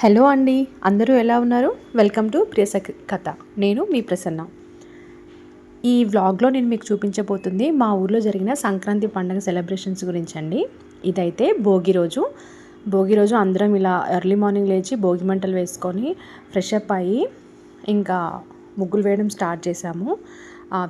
Hello అండి అందరూ ఎలా ఉన్నారు? వెల్కమ్ టు ప్రియస కథ. నేను మీ ప్రసన్న. ఈ వ్లాగ్లో నేను మీకు చూపించబోతుంది మా ఊర్లో జరిగిన సంక్రాంతి పండుగ సెలబ్రేషన్స్ గురించి అండి ఇదైతే భోగి రోజు. భోగి రోజు అందరం ఇలా ఎర్లీ మార్నింగ్ లేచి భోగి మంటలు వేసుకొని ఫ్రెష్ అప్ అయ్యి ఇంకా ముగ్గులు వేయడం స్టార్ట్ చేసాము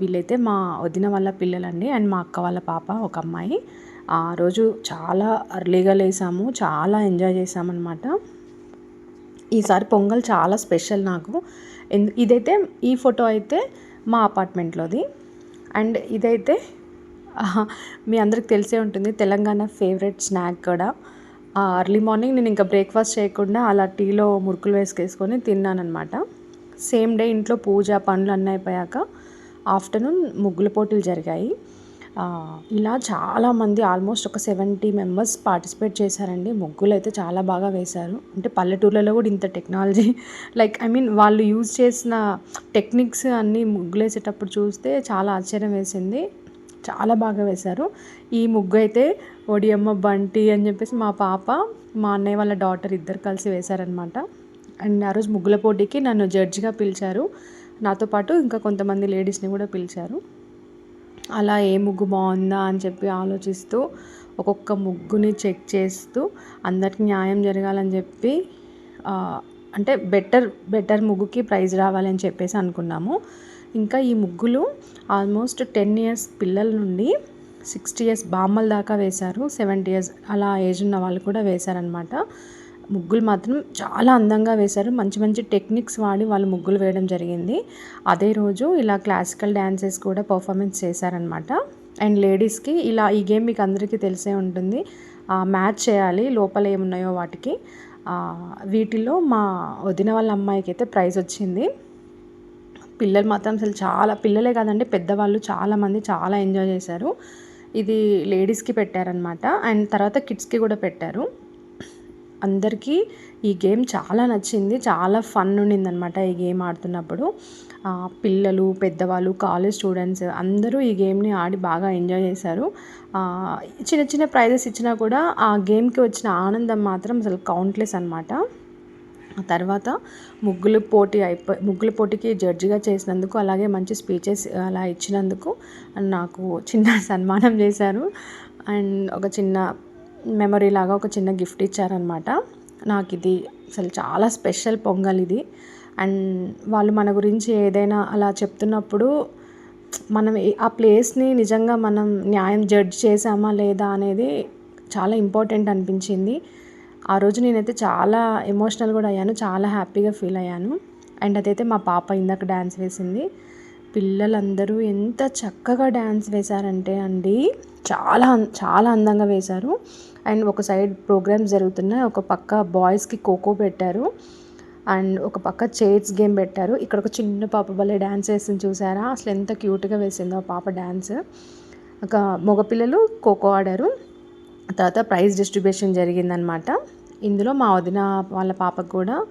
వీళ్ళైతే మా వదిన వాళ్ళ పిల్లలండి అండ్ మా అక్క వాళ్ళ పాప ఒక అమ్మాయి. ఆ రోజు చాలా అర్లీగా లేసాము చాలా ఎంజాయ్ చేసామన్నమాట. ఈసారి పొంగల్ చాలా స్పెషల్ నాకు. ఇదైతే ఈ ఫోటో అయితే మా అపార్ట్మెంట్లోది. అండ్ ఇదైతే మీ అందరికి తెలిసే ఉంటుంది తెలంగాణ ఫేవరెట్ స్నాక్ కూడా. అర్లీ మార్నింగ్ నేను ఇంకా బ్రేక్ఫాస్ట్ చేయకుండా అలా టీలో మురుకులు వేసుకేసుకొని తిన్నానమాట సేమ్ డే ఇంట్లో పూజ పనులు అన్నీ అయిపోయాక ఆఫ్టర్నూన్ ముగ్గుల పోటీలు జరిగాయి. ఇలా చాలామంది ఆల్మోస్ట్ ఒక సెవెంటీ మెంబర్స్ పార్టిసిపేట్ చేశారండి. ముగ్గులు అయితే చాలా బాగా వేశారు. అంటే పల్లెటూర్లలో కూడా ఇంత టెక్నాలజీ లైక్ ఐ మీన్ వాళ్ళు యూజ్ చేసిన టెక్నిక్స్ అన్నీ ముగ్గులు వేసేటప్పుడు చూస్తే చాలా ఆశ్చర్యం వేసింది. చాలా బాగా వేశారు. ఈ ముగ్గు అయితే ఒడియమ్మ బంటి అని చెప్పేసి మా పాప మా అన్నయ్య వాళ్ళ డాటర్ ఇద్దరు కలిసి వేశారనమాట అండ్ ఆ రోజు ముగ్గుల పోటీకి నన్ను జడ్జిగా పిలిచారు. నాతో పాటు ఇంకా కొంతమంది లేడీస్ని కూడా పిలిచారు. అలా ఏ ముగ్గు బాగుందా అని చెప్పి ఆలోచిస్తూ ఒక్కొక్క ముగ్గుని చెక్ చేస్తూ అందరికి న్యాయం జరగాలని చెప్పి అంటే బెటర్ బెటర్ ముగ్గుకి ప్రైజ్ రావాలని చెప్పేసి అనుకున్నాము. ఇంకా ఈ ముగ్గులు ఆల్మోస్ట్ టెన్ ఇయర్స్ పిల్లల నుండి సిక్స్టీ ఇయర్స్ బామ్మల దాకా వేశారు. సెవెంటీ ఇయర్స్ అలా ఏజ్ ఉన్న వాళ్ళు కూడా వేశారనమాట ముగ్గులు మాత్రం చాలా అందంగా వేశారు. మంచి మంచి టెక్నిక్స్ వాడి వాళ్ళు ముగ్గులు వేయడం జరిగింది. అదే రోజు ఇలా క్లాసికల్ డ్యాన్సెస్ కూడా పర్ఫార్మెన్స్ చేశారనమాట అండ్ లేడీస్కి ఇలా ఈ గేమ్ మీకు అందరికీ తెలిసే ఉంటుంది. మ్యాచ్ చేయాలి లోపల ఏమున్నాయో వాటికి. వీటిలో మా వదిన వాళ్ళ అమ్మాయికి అయితే ప్రైజ్ వచ్చింది. పిల్లలు మాత్రం అసలు చాలా పిల్లలే కాదండి పెద్దవాళ్ళు చాలామంది చాలా ఎంజాయ్ చేశారు. ఇది లేడీస్కి పెట్టారనమాట అండ్ తర్వాత కిడ్స్కి కూడా పెట్టారు. అందరికీ ఈ గేమ్ చాలా నచ్చింది చాలా ఫన్ ఉండిందనమాట ఈ గేమ్ ఆడుతున్నప్పుడు. పిల్లలు పెద్దవాళ్ళు కాలేజ్ స్టూడెంట్స్ అందరూ ఈ గేమ్ని ఆడి బాగా ఎంజాయ్ చేశారు. చిన్న చిన్న ప్రైజెస్ ఇచ్చినా కూడా ఆ గేమ్కి వచ్చిన ఆనందం మాత్రం అసలు కౌంట్లెస్ అనమాట తర్వాత ముగ్గులు పోటీ అయిపో ముగ్గుల పోటీకి జడ్జిగా చేసినందుకు అలాగే మంచి స్పీచెస్ అలా ఇచ్చినందుకు నాకు చిన్న సన్మానం చేశారు. అండ్ ఒక చిన్న మెమరీ లాగా ఒక చిన్న గిఫ్ట్ ఇచ్చారనమాట. నాకు ఇది అసలు చాలా స్పెషల్ పొంగల్ ఇది. అండ్ వాళ్ళు మన గురించి ఏదైనా అలా చెప్తున్నప్పుడు మనం ఆ ప్లేస్ని నిజంగా మనం న్యాయం జడ్జ్ చేసామా లేదా అనేది చాలా ఇంపార్టెంట్ అనిపించింది. ఆ రోజు నేనైతే చాలా ఎమోషనల్ కూడా అయ్యాను చాలా హ్యాపీగా ఫీల్ అయ్యాను. అండ్ అదైతే మా పాప ఇందాక డ్యాన్స్ వేసింది. పిల్లలందరూ ఎంత చక్కగా డ్యాన్స్ వేశారంటే అండి చాలా అం- చాలా అందంగా వేశారు. అండ్ ఒక సైడ్ ప్రోగ్రామ్స్ జరుగుతున్నాయి. ఒక పక్క బాయ్స్కి ఖోఖో పెట్టారు. అండ్ ఒక పక్క చైర్స్ గేమ్ పెట్టారు. ఇక్కడ ఒక చిన్న పాప భలే డ్యాన్స్ వేసింది చూసారా? అసలు ఎంత క్యూట్గా వేసిందో ఆ పాప డ్యాన్స్ ఒక మగపిల్లలు ఖోఖో ఆడారు. తర్వాత ప్రైజ్ డిస్ట్రిబ్యూషన్ జరిగిందనమాట. ఇందులో మా వదిన వాళ్ళ పాపకు కూడా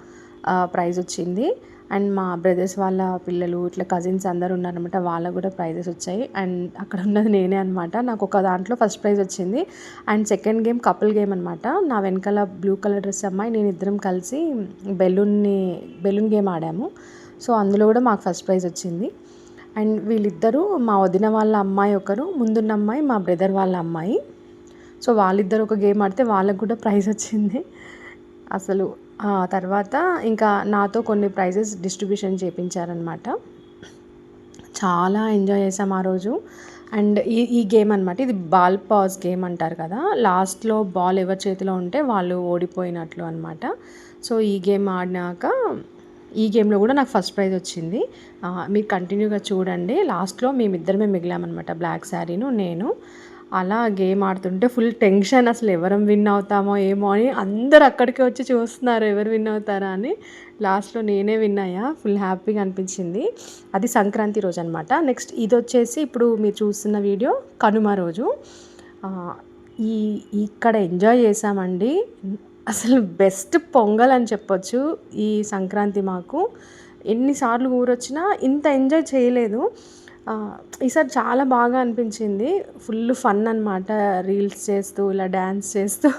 ప్రైజ్ వచ్చింది. అండ్ మా బ్రదర్స్ వాళ్ళ పిల్లలు ఇట్లా కజిన్స్ అందరు ఉన్నారనమాట వాళ్ళకు కూడా ప్రైజెస్ వచ్చాయి. అండ్ అక్కడ ఉన్నది నేనే అనమాట నాకు ఒక దాంట్లో ఫస్ట్ ప్రైజ్ వచ్చింది. And second game couple game అనమాట నా వెనకాల బ్లూ కలర్ డ్రెస్ అమ్మాయి నేను ఇద్దరం కలిసి బెలూన్ని బెలూన్ గేమ్ ఆడాము. సో అందులో కూడా మాకు ఫస్ట్ ప్రైజ్ వచ్చింది. అండ్ వీళ్ళిద్దరూ మా వదిన వాళ్ళ అమ్మాయి ఒకరు ముందున్న అమ్మాయి మా బ్రదర్ వాళ్ళ అమ్మాయి. సో వాళ్ళిద్దరు ఒక గేమ్ ఆడితే వాళ్ళకు కూడా ప్రైజ్ వచ్చింది. అసలు తర్వాత ఇంకా నాతో కొన్ని ప్రైజెస్ డిస్ట్రిబ్యూషన్ చేయించారనమాట చాలా ఎంజాయ్ చేసాం ఆ రోజు. అండ్ ఈ ఈ గేమ్ అనమాట ఇది బాల్ పాజ్ గేమ్ అంటారు కదా లాస్ట్లో బాల్ ఎవరి చేతిలో ఉంటే వాళ్ళు ఓడిపోయినట్లు అనమాట సో ఈ గేమ్ ఆడినాక ఈ గేమ్లో కూడా నాకు ఫస్ట్ ప్రైజ్ వచ్చింది. మీరు కంటిన్యూగా చూడండి లాస్ట్లో మేమిద్దరమే మిగిలామన్నమాట బ్లాక్ శారీను నేను. అలా గేమ్ ఆడుతుంటే ఫుల్ టెన్షన్ అసలు ఎవరం విన్ అవుతామో ఏమో అని అందరు అక్కడికి వచ్చి చూస్తున్నారు ఎవరు విన్ అవుతారా అని. లాస్ట్లో నేనే విన్ అయ్యా ఫుల్ హ్యాపీగా అనిపించింది. అది సంక్రాంతి రోజు అనమాట నెక్స్ట్ ఇది వచ్చేసి ఇప్పుడు మీరు చూస్తున్న వీడియో కనుమ రోజు. ఈ ఇక్కడ ఎంజాయ్ చేసామండి అసలు బెస్ట్ పొంగల్ అని చెప్పొచ్చు ఈ సంక్రాంతి మాకు. ఎన్నిసార్లు ఊరొచ్చినా ఇంత ఎంజాయ్ చేయలేదు. ఈసారి చాలా బాగా అనిపించింది. ఫుల్ ఫన్ అనమాట రీల్స్ చేస్తూ ఇలా డ్యాన్స్ చేస్తూ.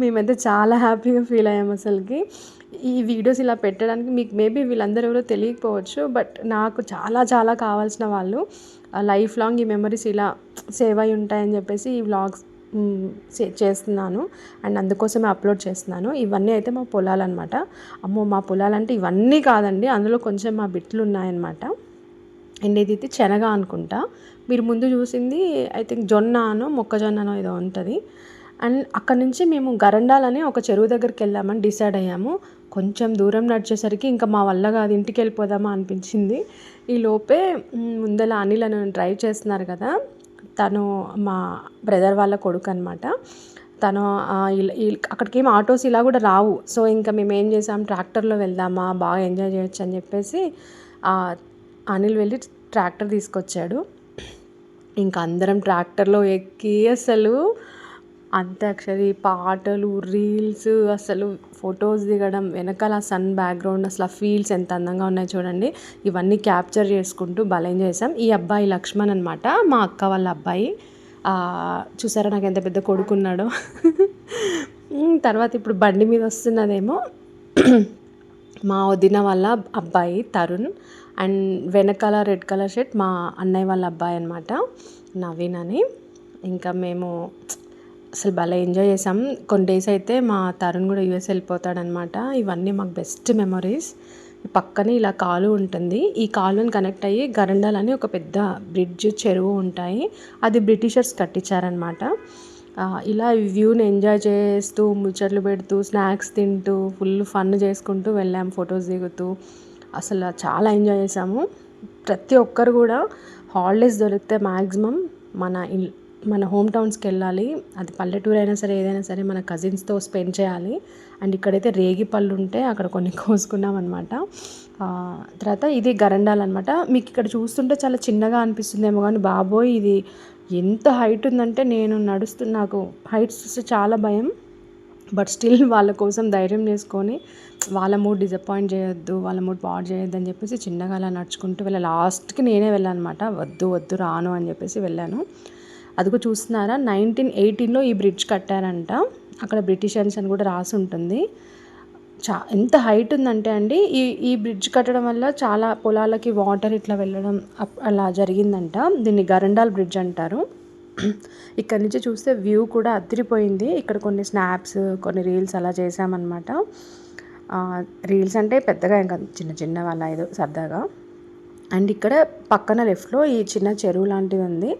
మేమైతే చాలా హ్యాపీగా ఫీల్ అయ్యాము అసలుకి. ఈ వీడియోస్ ఇలా పెట్టడానికి మీకు మేబీ వీళ్ళందరూ ఎవరో తెలియకపోవచ్చు బట్ నాకు చాలా చాలా కావాల్సిన వాళ్ళు లైఫ్ లాంగ్ ఈ మెమరీస్ ఇలా సేవ్ అయి ఉంటాయని చెప్పేసి ఈ వ్లాగ్స్ చేస్తున్నాను. అండ్ అందుకోసమే అప్లోడ్ చేస్తున్నాను. ఇవన్నీ అయితే మా పొలాలన్నమాట. అమ్మో మా పొలాలంటే ఇవన్నీ కాదండి. అందులో కొంచెం మా బిట్లు ఉన్నాయన్నమాట. అండ్ ఇది అయితే శనగ అనుకుంటా. మీరు ముందు చూసింది ఐ థింక్ జొన్ననో మొక్కజొన్ననో ఏదో ఉంటుంది. అండ్ అక్కడ నుంచి మేము గరండాలని ఒక చెరువు దగ్గరికి వెళ్ళామని డిసైడ్ అయ్యాము. కొంచెం దూరం నడిచేసరికి ఇంకా మా వల్ల కాదు ఇంటికి వెళ్ళిపోదామా అనిపించింది. ఈ లోపే ముందల అనిల్ అని డ్రైవ్ చేస్తున్నారు కదా. తను మా బ్రదర్ వాళ్ళ కొడుకు అనమాట తను అక్కడికి ఏం ఆటోస్ ఇలా కూడా రావు. సో ఇంకా మేము ఏం చేసాం ట్రాక్టర్లో వెళ్దామా బాగా ఎంజాయ్ చేయొచ్చు అని చెప్పేసి అనిల్ వెళ్ళి ట్రాక్టర్ తీసుకొచ్చాడు. ఇంకా అందరం ట్రాక్టర్లో ఎక్కి అసలు అంత్యాక్షరి పాటలు రీల్స్ అసలు ఫొటోస్ దిగడం వెనకాల సన్ బ్యాక్గ్రౌండ్ అసలు ఆ ఫీల్స్ ఎంత అందంగా ఉన్నాయో చూడండి. ఇవన్నీ క్యాప్చర్ చేసుకుంటూ బలం చేసాం. ఈ అబ్బాయి లక్ష్మణ్ అనమాట మా అక్క వాళ్ళ అబ్బాయి. చూసారా నాకు ఎంత పెద్ద కొడుకున్నాడో. తర్వాత ఇప్పుడు బండి మీద వస్తున్నదేమో. మా వదిన వాళ్ళ అబ్బాయి తరుణ్ అండ్ వెనకాల రెడ్ కలర్ షర్ట్ మా అన్నయ్య వాళ్ళ అబ్బాయి అనమాట నవీన్ అని. ఇంకా మేము అసలు భలే ఎంజాయ్ చేసాం. కొన్ని డేస్ అయితే మా తరుణ్ కూడా యూఎస్ వెళ్ళిపోతాడనమాట ఇవన్నీ మాకు బెస్ట్ మెమరీస్. పక్కనే ఇలా కాలు ఉంటుంది. ఈ కాలుని కనెక్ట్ అయ్యి గరండాల్ అని ఒక పెద్ద బ్రిడ్జ్ చెరువు ఉంటాయి. అది బ్రిటిషర్స్ కట్టించారనమాట ఇలా వ్యూని ఎంజాయ్ చేస్తూ ముచ్చట్లు పెడుతూ స్నాక్స్ తింటూ ఫుల్ ఫన్ చేసుకుంటూ వెళ్ళాము ఫొటోస్ దిగుతూ. అసలు చాలా ఎంజాయ్ చేసాము ప్రతి ఒక్కరు కూడా హాలిడేస్ దొరికితే మ్యాక్సిమం మన ఇల్ మన హోమ్ టౌన్స్కి వెళ్ళాలి. అది పల్లెటూరు అయినా సరే ఏదైనా సరే మన కజిన్స్తో స్పెండ్ చేయాలి. అండ్ ఇక్కడైతే రేగి పళ్ళు ఉంటే అక్కడ కొన్ని కోసుకున్నాం అనమాట తర్వాత ఇది గరండాలు అనమాట మీకు ఇక్కడ చూస్తుంటే చాలా చిన్నగా అనిపిస్తుందేమో కానీ బాబోయ్ ఇది ఎంత హైట్ ఉందంటే నేను నడుస్తూ నాకు హైట్స్ చూస్తే చాలా భయం. బట్ స్టిల్ వాళ్ళ కోసం ధైర్యం చేసుకొని వాళ్ళ మూడ్ డిసప్పాయింట్ చేయొద్దు వాళ్ళ మూడ్ పాడు చేయొద్దు అని చెప్పేసి చిన్నగా అలా నడుచుకుంటూ వెళ్ళా. లాస్ట్కి నేనే వెళ్ళాను అనమాట వద్దు వద్దు రాను అని చెప్పేసి వెళ్ళాను. అదిగో చూస్తున్నారా? నైన్టీన్ ఎయిటీన్లో ఈ బ్రిడ్జ్ కట్టారంట. అక్కడ బ్రిటిషర్స్ అని కూడా రాసి ఉంటుంది. చా ఎంత హైట్ ఉందంటే అండి ఈ ఈ బ్రిడ్జ్ కట్టడం వల్ల చాలా పొలాలకి వాటర్ ఇట్లా వెళ్ళడం అలా జరిగిందంట. దీన్ని గరండాల్ బ్రిడ్జ్ అంటారు. ఇక్కడ నుంచి చూస్తే వ్యూ కూడా అదిరిపోయింది ఇక్కడ కొన్ని స్నాప్స్ కొన్ని రీల్స్ అలా చేసామన్నమాట రీల్స్ అంటే పెద్దగా ఇంకా చిన్న చిన్న వాళ్ళ ఏదో సరదాగా. అండ్ ఇక్కడ పక్కన లెఫ్ట్లో ఈ చిన్న చెరువు లాంటిది ఉంది.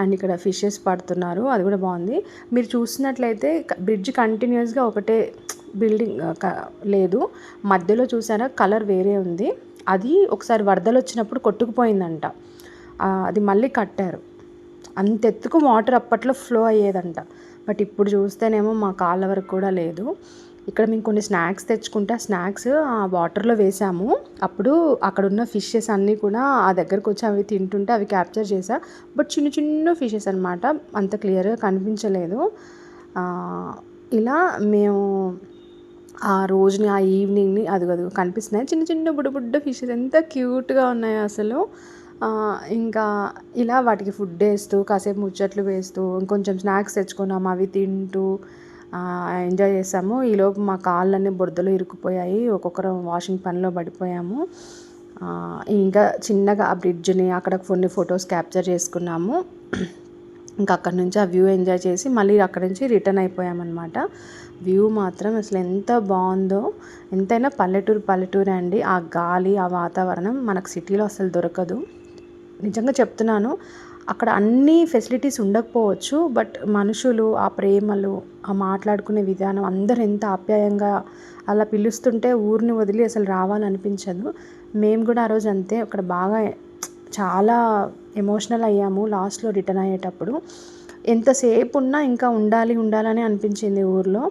అండ్ ఇక్కడ ఫిషెస్ పడుతున్నారు. అది కూడా బాగుంది. మీరు చూసినట్లయితే బ్రిడ్జ్ కంటిన్యూస్గా ఒకటే బిల్డింగ్ లేదు. మధ్యలో చూసారా కలర్ వేరే ఉంది. అది ఒకసారి వరదలు వచ్చినప్పుడు కొట్టుకుపోయిందంట. అది మళ్ళీ కట్టారు. అంత ఎత్తుకు వాటర్ అప్పట్లో ఫ్లో అయ్యేదంట. బట్ ఇప్పుడు చూస్తేనేమో మా కాళ్ళ వరకు కూడా లేదు. ఇక్కడ మేము కొన్ని స్నాక్స్ తెచ్చుకుంటే ఆ స్నాక్స్ ఆ వాటర్లో వేసాము. అప్పుడు అక్కడ ఉన్న ఫిషెస్ అన్నీ కూడా ఆ దగ్గరకు వచ్చి అవి తింటుంటే అవి క్యాప్చర్ చేసా బట్ చిన్న చిన్న ఫిషెస్ అనమాట అంత క్లియర్గా కనిపించలేదు. ఇలా మేము ఆ రోజుని ఆ ఈవినింగ్ని అది అది కనిపిస్తున్నాయి. చిన్న చిన్న బుడ్డ బుడ్డ ఫిషెస్ ఎంత క్యూట్గా ఉన్నాయో అసలు. ఇంకా ఇలా వాటికి ఫుడ్ వేస్తూ కాసేపు ముచ్చట్లు వేస్తూ ఇంకొంచెం స్నాక్స్ తెచ్చుకున్నాము అవి తింటూ ఎంజాయ్ చేసాము. ఈలోపు మా కాళ్ళన్నీ బురదలో ఇరుక్కుపోయాయి ఒక్కొక్కరు వాషింగ్ పనిలో పడిపోయాము. ఇంకా చిన్నగా ఆ బ్రిడ్జ్ని అక్కడ కొన్ని ఫొటోస్ క్యాప్చర్ చేసుకున్నాము. ఇంకా అక్కడ నుంచి ఆ వ్యూ ఎంజాయ్ చేసి మళ్ళీ అక్కడ నుంచి రిటర్న్ అయిపోయామన్నమాట. వ్యూ మాత్రం అసలు ఎంత బాగుందో. ఎంతైనా పల్లెటూరు పల్లెటూరే అండి. ఆ గాలి ఆ వాతావరణం మనకు సిటీలో అసలు దొరకదు. నిజంగా చెప్తున్నాను అక్కడ అన్ని ఫెసిలిటీస్ ఉండకపోవచ్చు బట్ మనుషులు ఆ ప్రేమలు ఆ మాట్లాడుకునే విధానం అందరు ఎంత ఆప్యాయంగా అలా పిలుస్తుంటే ఊరిని వదిలి అసలు రావాలనిపించదు. మేము కూడా ఆ రోజు అంతే అక్కడ బాగా చాలా ఎమోషనల్ అయ్యాము లాస్ట్లో రిటర్న్ అయ్యేటప్పుడు. ఎంతసేపు ఉన్నా ఇంకా ఉండాలి ఉండాలని అనిపించింది ఊర్లో.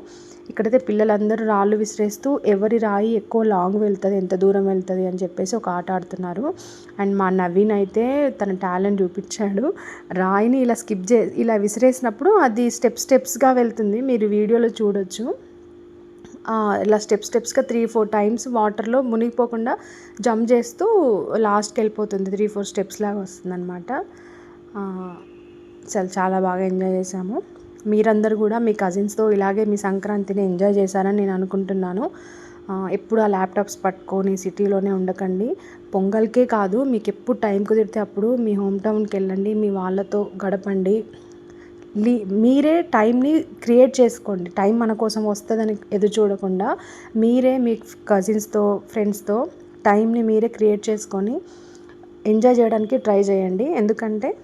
ఇక్కడైతే పిల్లలందరూ రాళ్ళు విసిరేస్తూ ఎవరి రాయి ఎక్కువ లాంగ్ వెళ్తుంది ఎంత దూరం వెళ్తుంది అని చెప్పేసి ఒక ఆట ఆడుతున్నారు. అండ్ మా నవీన్ అయితే తన టాలెంట్ చూపించాడు. రాయిని ఇలా స్కిప్ చే ఇలా విసిరేసినప్పుడు అది స్టెప్ స్టెప్స్గా వెళ్తుంది. మీరు వీడియోలో చూడొచ్చు. ఇలా స్టెప్ స్టెప్స్గా త్రీ ఫోర్ టైమ్స్ వాటర్లో మునిగిపోకుండా జంప్ చేస్తూ లాస్ట్కి వెళ్ళిపోతుంది. త్రీ ఫోర్ స్టెప్స్ లాగా వస్తుంది అనమాట చాలా బాగా ఎంజాయ్ చేసాము మీరందరూ కూడా మీ కజిన్స్తో ఇలాగే మీ సంక్రాంతిని ఎంజాయ్ చేశారని నేను అనుకుంటున్నాను. ఎప్పుడు ఆ ల్యాప్టాప్స్ పట్టుకొని సిటీలోనే ఉండకండి. పొంగల్కే కాదు మీకు ఎప్పుడు టైం కుదిరితే అప్పుడు మీ హోమ్ టౌన్కి వెళ్ళండి మీ వాళ్ళతో గడపండి. లీ మీరే టైంని క్రియేట్ చేసుకోండి. టైం మన కోసం వస్తుందని ఎదురు చూడకుండా మీరే మీ కజిన్స్తో ఫ్రెండ్స్తో టైంని మీరే క్రియేట్ చేసుకొని ఎంజాయ్ చేయడానికి ట్రై చేయండి. ఎందుకంటే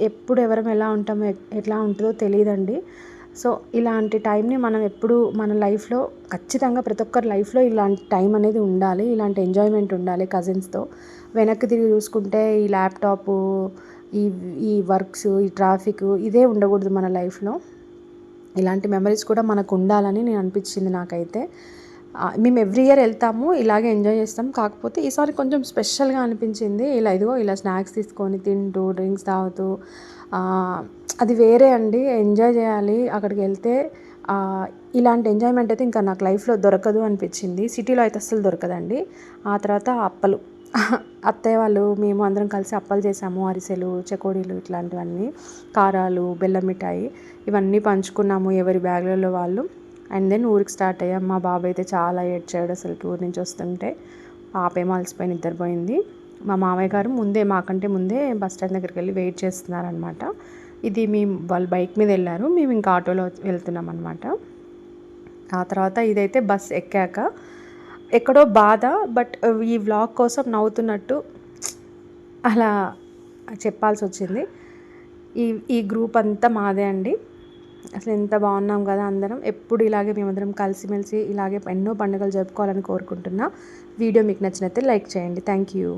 ఎప్పుడు ఎవరం ఎలా ఉంటామో ఎట్లా ఉంటుందో తెలియదండి. సో ఇలాంటి టైంని మనం ఎప్పుడు మన లైఫ్లో ఖచ్చితంగా ప్రతి ఒక్కరి లైఫ్లో ఇలాంటి టైం అనేది ఉండాలి. ఇలాంటి ఎంజాయ్మెంట్ ఉండాలి కజిన్స్తో. వెనక్కి తిరిగి చూసుకుంటే ఈ ల్యాప్టాప్ ఈ ఈ వర్క్స్ ఈ ట్రాఫిక్ ఇదే ఉండకూడదు మన లైఫ్లో. ఇలాంటి మెమరీస్ కూడా మనకు ఉండాలని నేను అనిపించింది నాకైతే. మేము ఎవ్రీ ఇయర్ వెళ్తాము ఇలాగే ఎంజాయ్ చేస్తాం. కాకపోతే ఈసారి కొంచెం స్పెషల్గా అనిపించింది ఇలా ఇదిగో ఇలా స్నాక్స్ తీసుకొని తింటూ డ్రింక్స్ తాగుతూ అది వేరే అండి ఎంజాయ్ చేయాలి. అక్కడికి వెళ్తే ఇలాంటి ఎంజాయ్మెంట్ అయితే ఇంకా నాకు లైఫ్లో దొరకదు అనిపించింది. సిటీలో అయితే అస్సలు దొరకదండి. ఆ తర్వాత అప్పలు. అత్తయ్య వాళ్ళు మేము అందరం కలిసి అప్పలు చేసాము అరిసెలు చెకోడీలు ఇట్లాంటివన్నీ కారాలు బెల్లం మిఠాయి ఇవన్నీ పంచుకున్నాము ఎవరి బ్యాగ్లలో వాళ్ళు. అండ్ దెన్ ఊరికి స్టార్ట్ అయ్యాం. మా బాబాయ్ అయితే చాలా ఏడ్చాడు అసలు ఊరి నుంచి వస్తుంటే. పాపేమో అలసిపోయి నిద్రపోయింది. మా మామయ్య గారు ముందే మాకంటే ముందే బస్ స్టాండ్ దగ్గరికి వెళ్ళి వెయిట్ చేస్తున్నారనమాట. ఇది మేము వాళ్ళు బైక్ మీద వెళ్ళారు మేము ఇంకా ఆటోలో వెళ్తున్నాం అనమాట ఆ తర్వాత ఇదైతే బస్ ఎక్కాక ఎక్కడో బాధ బట్ ఈ వ్లాగ్ కోసం నవ్వుతున్నట్టు అలా చెప్పాల్సి వచ్చింది. ఈ ఈ గ్రూప్ అంతా మాదే అండి. అసలు ఎంత బాగున్నాం కదా అందరం. ఎప్పుడు ఇలాగే మేమందరం కలిసిమెలిసి ఇలాగే ఎన్నో పండుగలు జరుపుకోవాలని కోరుకుంటున్నా. వీడియో మీకు నచ్చినట్లయితే లైక్ చేయండి. Thank you.